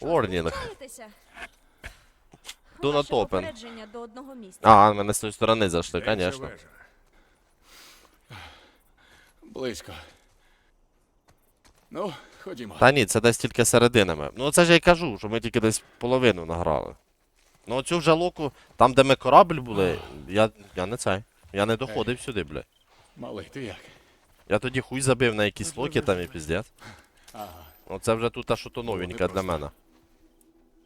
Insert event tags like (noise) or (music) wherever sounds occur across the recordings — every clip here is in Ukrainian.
Ворнінг. Дивитеся. До топен. до одного місця. А, ми не з тої сторони зайшли, звісно. Близько. Ну, ходімо. Та ні, це десь тільки серединами. Ну це ж я й кажу, що ми тільки десь половину награли. Ну оцю вже локу, там де ми корабль були, я, я не цей. Я не доходив сюди, бля. Малий, ти як? Я тоді хуй забив на якісь локи там і піздець. Ага, Оце вже тут та що то новеньке для мене.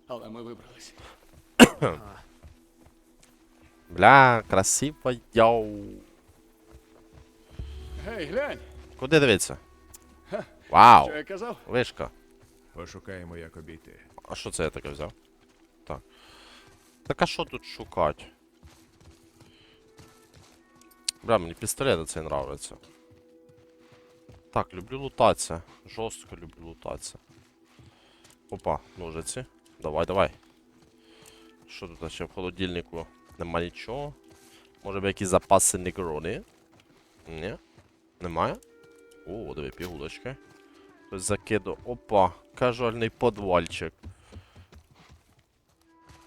але ми вибрались. (coughs) Бля, красиво, йоу. Гей, глянь! Куди дивитися? Вау! Що я казав? Вишка. Пошукаємо, як обійти. А що це я таке взяв? Так. Так а що тут шукати? Бля, мені пістолет цей нравиться. Так, люблю лутатися. Жорстко люблю лутатися. Опа, ножиці. Давай, давай. Що тут ще в холодильнику? Нема нічого. Може би якісь запаси негрони? Ні? Немає? О, диви, пігулочки. Хтось закидав. Опа, кажуальний подвальчик.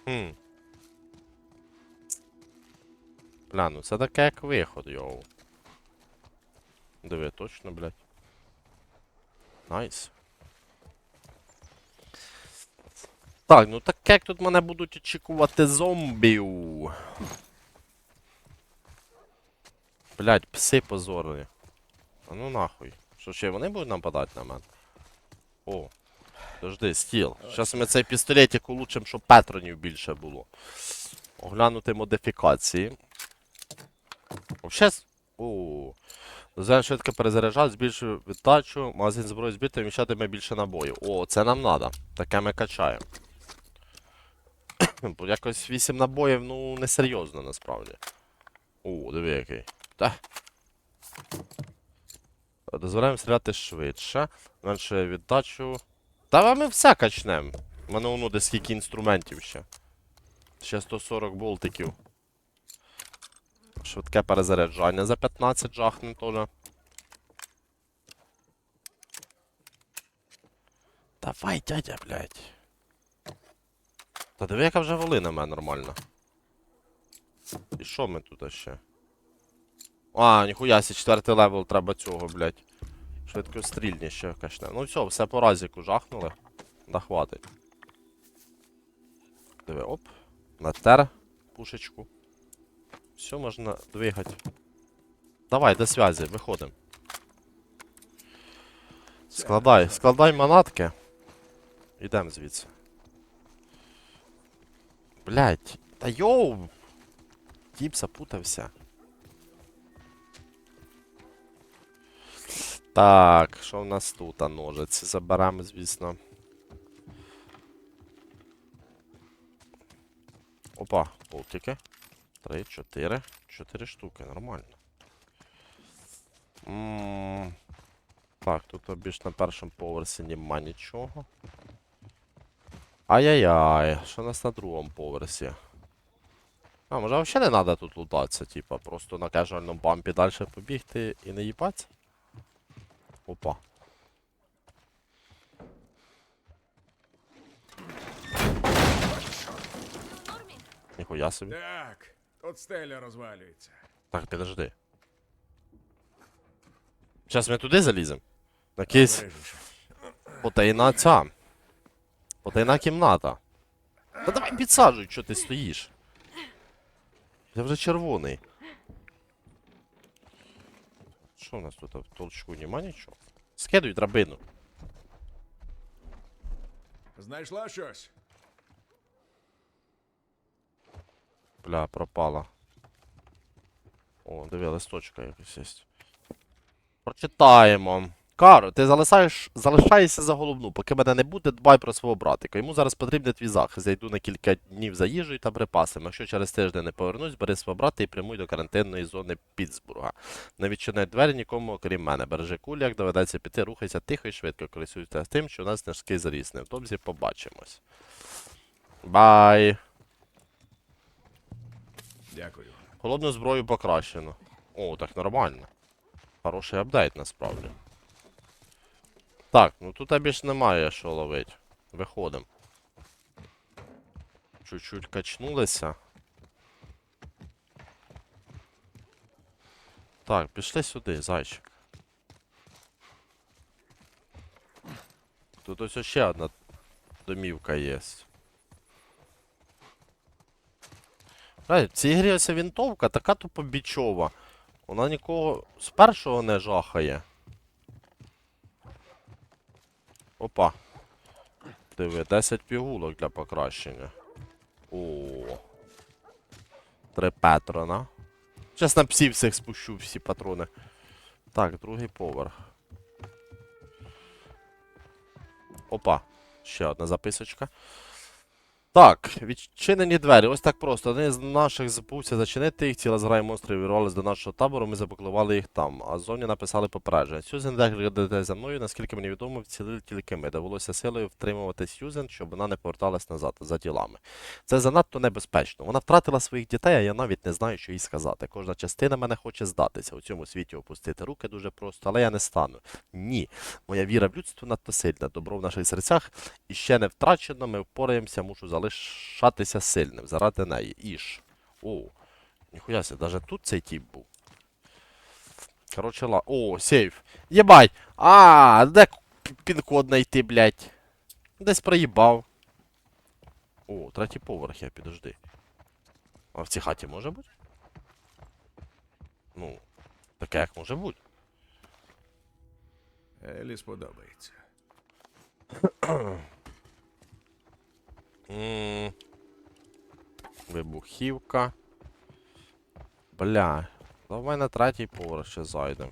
Хм. Бля, ну це таке як виход, йоу. Диви, точно, блядь. Найс. Так, ну так як тут мене будуть очікувати зомбів. Блядь, пси позорні. А ну нахуй. Що ще вони будуть нападати на мене? О. Подожди, стіл. Зараз ми цей пістолетик улучшим, щоб патронів більше було. Оглянути модифікації. Вообще. с- О. Дозволяє швидко перезаряджати, збільшує віддачу, магазин зброї збити, вміщатиме більше набоїв. О, це нам треба. Таке ми качаємо. Якось 8 набоїв, ну, несерйозно насправді. О, диви який. Та. Дозволяємо стріляти швидше. Менше віддачу. Та ми все качнем. У мене воно десь скільки інструментів ще. Ще 140 болтиків. Швидке перезаряджання за 15 жахне теж. Давай, дядя, блядь. Та диви, яка вже волина мене нормально. І що ми тут ще? А, ніхуя сі, четвертий левел треба цього, блядь. Швидко стрільні ще качне. Ну все, все по разіку жахнули. Да хватить. Диви, оп. Натер пушечку. Все можна двигати. Давай, до связи, виходимо. Складай, складай манатки. Ідем звідси. Блять, та йоу! Тіп запутався. Так, що в нас тут? А ножиці заберемо, звісно. Опа, болтики. Три, чотири. Чотири штуки, нормально. М, Так, тут більш на першому поверсі нема нічого. Ай-яй-яй, що у нас на другому поверсі? А, може взагалі не треба тут лутатися, типа, просто на кежуальному бампі далі побігти і не їбатися? Опа. Ніхуя собі. Так, тут стеля розвалюється. Так, підожди. Зараз ми туди заліземо. Якийсь потайна ця. Потайна кімната. Та давай підсаджуй, що ти стоїш. Я вже червоний. Що у нас тут в толчку нема нічого? Скидуй драбину. Знайшла щось? Бля, пропала. О, диви, листочка якась є. Прочитаємо. Каро, ти залишаєш, залишаєшся за головну. Поки мене не буде, дбай про свого братика. Йому зараз потрібен твій захист. Зайду на кілька днів за їжею та припасами. Якщо через тиждень не повернусь, бери свого брата і прямуй до карантинної зони Пітсбурга. Не відчиняй двері нікому, окрім мене. Бережи кулі, як доведеться піти, рухайся тихо і швидко. Користуйся тим, що у нас низький заріс. Невдовзі побачимось. Бай! Холодну зброю покращено. О, так нормально. Хороший апдейт насправді. Так, ну тут більш немає що ловить. Виходимо. Чуть-чуть качнулися. Так, пішли сюди, зайчик. Тут ось ще одна домівка є. Ей, в цій грі ось вінтовка така тупо бічова. Вона нікого з першого не жахає. Опа. Диви, 10 пігулок для покращення. О. Три патрона. Зараз на псів всіх спущу всі патрони. Так, другий поверх. Опа. Ще одна записочка. Так, відчинені двері. Ось так просто. Один з наших забувся зачинити їх. Ціла зграя монстрів вірвалися до нашого табору, ми запаклували їх там. А ззовні написали попередження. Сюзен декілька за мною, наскільки мені відомо, вцілили тільки ми. Довелося силою втримувати Сюзен, щоб вона не поверталась назад за ділами. Це занадто небезпечно. Вона втратила своїх дітей, а я навіть не знаю, що їй сказати. Кожна частина мене хоче здатися. У цьому світі опустити руки дуже просто, але я не стану. Ні. Моя віра в людство надто сильна. Добро в наших серцях і ще не втрачено, ми впораємося, мушу залишатися сильним заради неї. Іж. О, ніхуя себе, навіть тут цей тип був. Короче, ла. О, сейф. Єбать! А, де пін-код знайти, блядь? Десь проїбав. О, третій поверх я, підожди. А в цій хаті може бути? Ну, таке як може бути. Елі сподобається. (clears throat) М, Вибухівка. Бля. Давай на третій поверх ще зайдемо.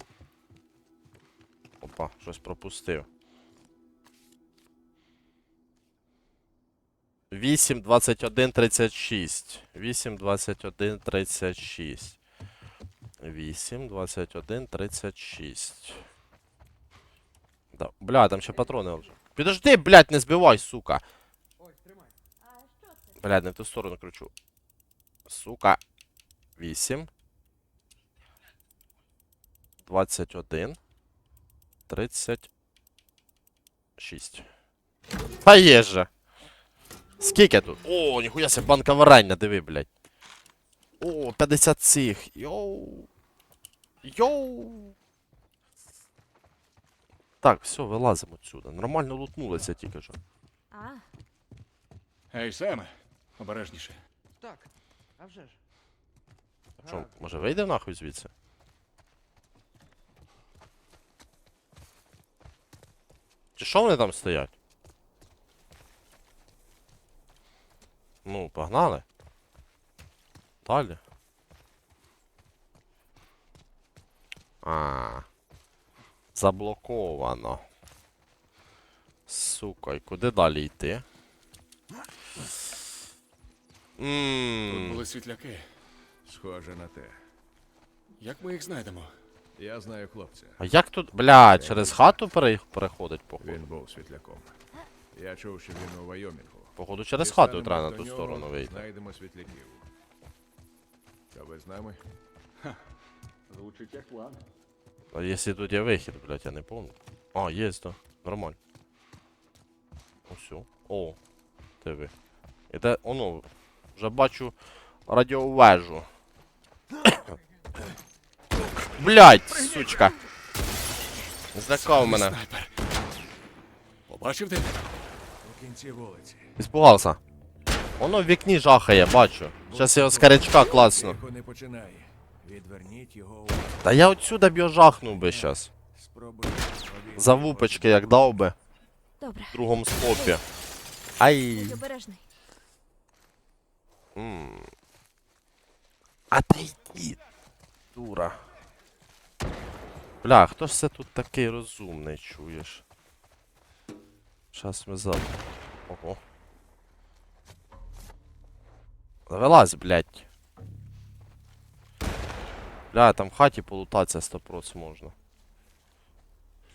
Опа, щось пропустив. 8, 21, 36. 8, 21, 36. 8, 21, 36. Да. Бля, там ще патрони. Підожди, блядь, не збивай, сука. Блядь, не в ту сторону кручу. Сука. 8. 21. 36. Та є же. Скільки тут? О, ніхуя себе банка варення, диви, блядь. О, 50 цих. Йоу. Йоу. Так, все, вилазимо отсюда. Нормально лутнулися тільки що. А, Ей, Семе, обережніше. Так, а вже ж. Що, може вийде нахуй звідси? Чи що вони там стоять? Ну, погнали. Далі. А. Заблоковано. Сука, і куди далі йти? Тут були світляки. Схоже на те. Як ми їх знайдемо? Я знаю хлопця. А як тут, бля, через хату пере... переходить, походу? Він був світляком. Я чув, що він у Вайомінгу. Походу через хату треба на ту нього, сторону вийти. Знайдемо світляків. То ви з нами? Звучить як план. А якщо тут є вихід, блядь, я не помню. А, є, да. Нормально. Ось. О, диви. Іде, оно, вже бачу радіовежу. Блядь, сучка. Злякав мене. Побачив ти? У кінці вулиці. Іспугався. Воно в вікні жахає, бачу. Зараз його з карячка класну. Тихо не починає. Відверніть його увагу. Та я отсюда б його жахнув би щас. Спробуй. За вупочки як дав би добре. в другому скопі. Ай. Будь обережний. Та дура. Бля, хто ж це тут такий розумний, чуєш? Щас ми за... Ого. Завелась, блядь. Бля, там в хаті полутатися 100% можна.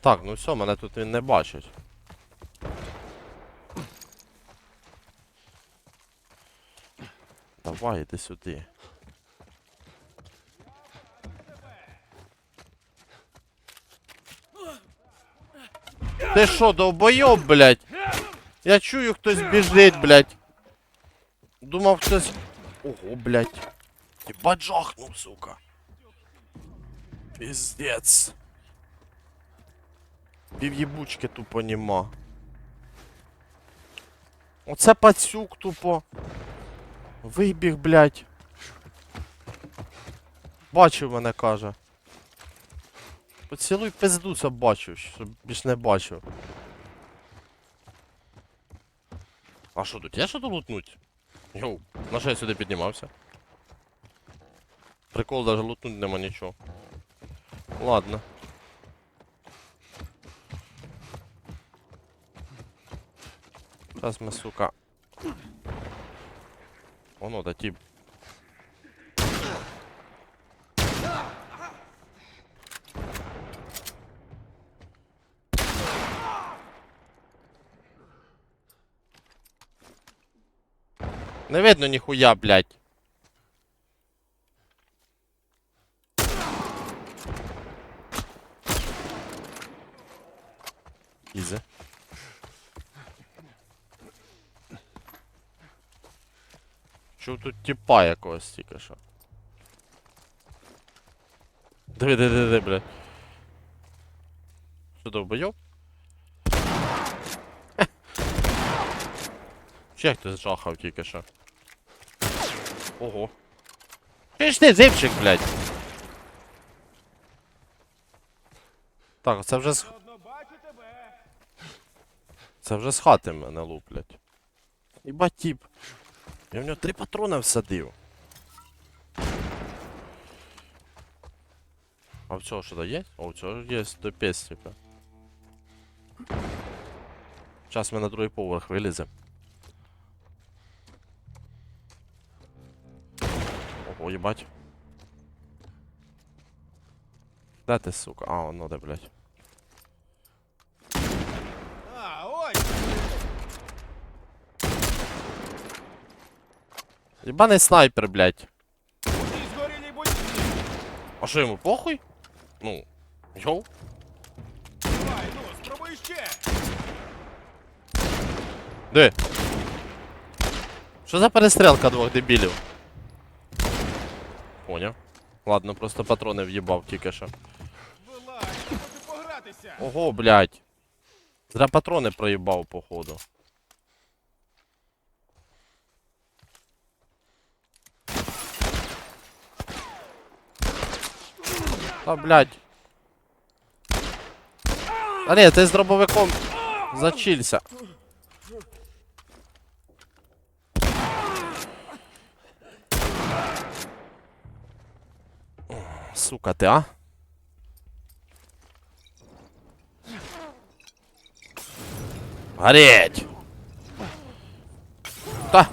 Так, ну все, мене тут він не бачить. Давай, іди сюди. Ти що, довбойоб, блядь? Я чую, хтось біжить, блядь. Думав хтось. Ого, блядь. Ебать жахнув, сука. Пиздец. Пів'єбучки тупо нема. Оце пацюк тупо. Вибіг, блядь. Бачив мене, каже. Поцілуй пизду собачу, щоб більш не бачив. А що тут? Є що тут лутнуть? Йоу, на що я сюди піднімався? Прикол, даже лутнуть нема нічого. Ладно. Зараз ми, сука. Воно, да тип. Не видно ніхуя, блядь. Чув тут тіпа якогось тільки що. Диви, диви, диви, блядь. Що довбойоб? Чи як ти зжахав тільки що? Ого. Ти ж ти зипчик, блядь. Так, це вже з... Це вже з хати мене луплять. Іба тіп. Я в нього три патрони всадив. А в цього що є? О, в цього є до пестика. Зараз ми на другий поверх виліземо. Ого, їбать. Де ти, сука? А, воно де, блядь. А, ось! Єбаний снайпер, блядь. А що йому похуй? Ну, йоу. Давай, ну, спробуй ще! Де? Що за перестрілка двох дебілів? Поняв. Ладно, просто патрони в'їбав тільки! Ого, блядь. Зря патрони проїбав, походу. Та, блядь. А ні, ти з дробовиком зачілься. Сука, ти, а? Гореть! Та!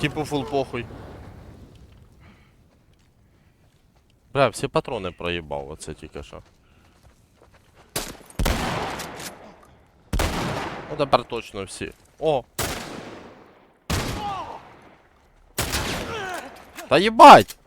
Типу фул похуй. Бля, всі патрони проїбав, оце тільки що. Ну тепер точно всі. О! Та їбать!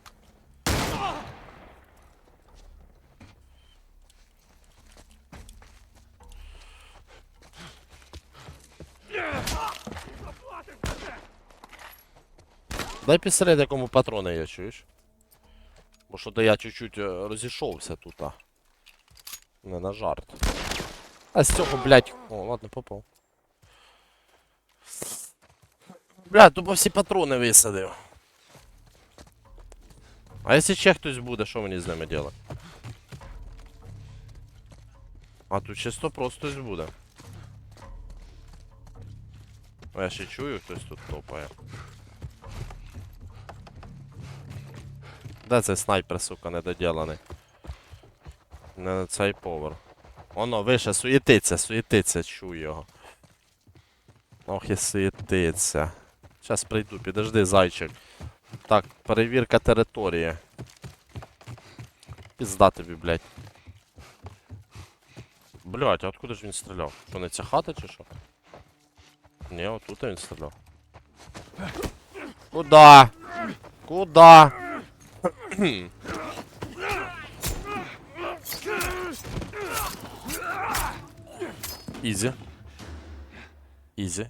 Дай пістолет, якому патрони є, чуєш? Бо що то я чуть-чуть е, розійшовся тут. а. Не на жарт. А з цього, блядь. О, ладно, попав. Блядь, тупо всі патрони висадив. А якщо ще хтось буде, що мені з ними делать? А тут ще 100 просто хтось буде. О, я ще чую, хтось тут топає. Де цей снайпер, сука, недоділений? Не на цей повер. Оно, вище, суєтиться, суєтиться, чую його. Ох і суєтиться. Щас прийду, підожди, зайчик. Так, перевірка території. Пізда тобі, блядь. Блядь, а откуда ж він стріляв? Що, не ця хата чи що? Ні, отут він стріляв. Куда? Куда? 이즈? 이즈?